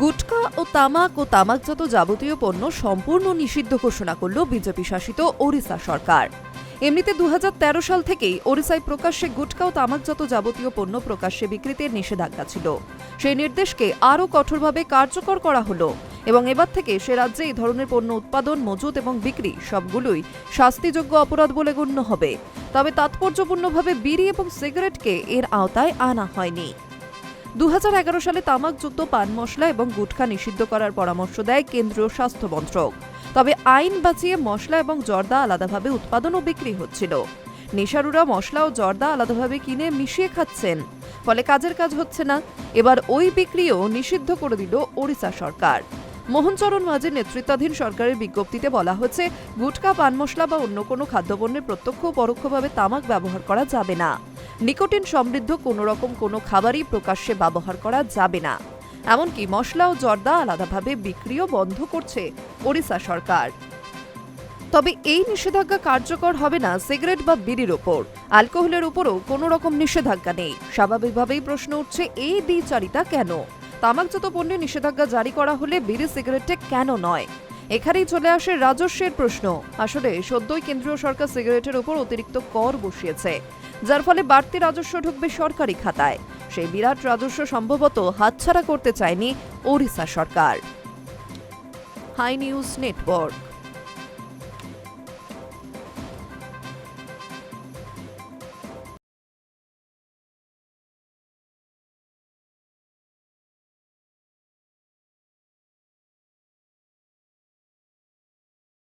গুটখা ও তামাক ও তামাকজাত যাবতীয় পণ্য সম্পূর্ণ নিষিদ্ধ ঘোষণা করল বিজেপি শাসিত ওড়িশা সরকার। এমনিতে দু হাজার তেরো সাল থেকেই ওড়িশায় প্রকাশ্যে গুটখা ও তামাকজাত যাবতীয় পণ্য প্রকাশ্যে বিক্রিতে নিষেধাজ্ঞা ছিল। সেই নির্দেশকে আরও কঠোরভাবে কার্যকর করা হলো এবং এবার থেকে সে রাজ্যে এই ধরনের পণ্য উৎপাদন, মজুত এবং বিক্রি সবগুলোই শাস্তিযোগ্য অপরাধ বলে গণ্য হবে। তবে তাৎপর্যপূর্ণভাবে বিড়ি এবং সিগারেটকে এর আওতায় আনা হয়নি। দু হাজার এগারো সালে তামাকযুক্ত পান মশলা এবং গুটখা নিষিদ্ধ করার পরামর্শ দেয় কেন্দ্রীয় স্বাস্থ্য মন্ত্রক। তবে আইন বাঁচিয়ে মশলা এবং জর্দা আলাদাভাবে উৎপাদন ও বিক্রি হচ্ছিল। নেশারুরা মশলা ও জর্দা আলাদাভাবে কিনে মিশিয়ে খাচ্ছেন। ফলে কাজের কাজ হচ্ছে না। এবার ওই বিক্রিও নিষিদ্ধ করে দিল ওড়িশা সরকার। মোহনচরণ মাঝের নেতৃত্বাধীন সরকারের বিজ্ঞপ্তিতে বলা হয়েছে গুটখা পান মশলা বা অন্য কোনো খাদ্যপণ্যে প্রত্যক্ষ ও পরোক্ষভাবে তামাক ব্যবহার করা যাবে না। নিকোটিন সমৃদ্ধ কোনো রকম কোনো খাবারই প্রকাশ্যে ব্যবহার করা যাবে না। এমনকি মশলা ও জর্দা আলাদাভাবে বিক্রিও বন্ধ করছে ওড়িশা সরকার। তবে এই নিষেধাজ্ঞা কার্যকর হবে না সিগারেট বা বিড়ির ওপর। অ্যালকোহলের উপরও কোনো রকম নিষেধাজ্ঞা নেই। স্বাভাবিকভাবেই প্রশ্ন উঠছে, এই দ্বিচারিতা কেন? তামাকজাত পণ্যে নিষেধাজ্ঞা জারি করা হলে বিড়ি সিগারেটে কেন নয়? এখানেই চলে আসে রাজস্বের প্রশ্ন। আসলে সদ্যই কেন্দ্রীয় সরকার সিগারেটের উপর অতিরিক্ত কর বসিয়েছে। যার ফলে বাড়তি রাজস্ব ঢুকবে সরকারি খাতায়। সেই বিরাট রাজস্ব সম্ভবত হাতছাড়া করতে চায়নি ওড়িশা সরকার। High news network.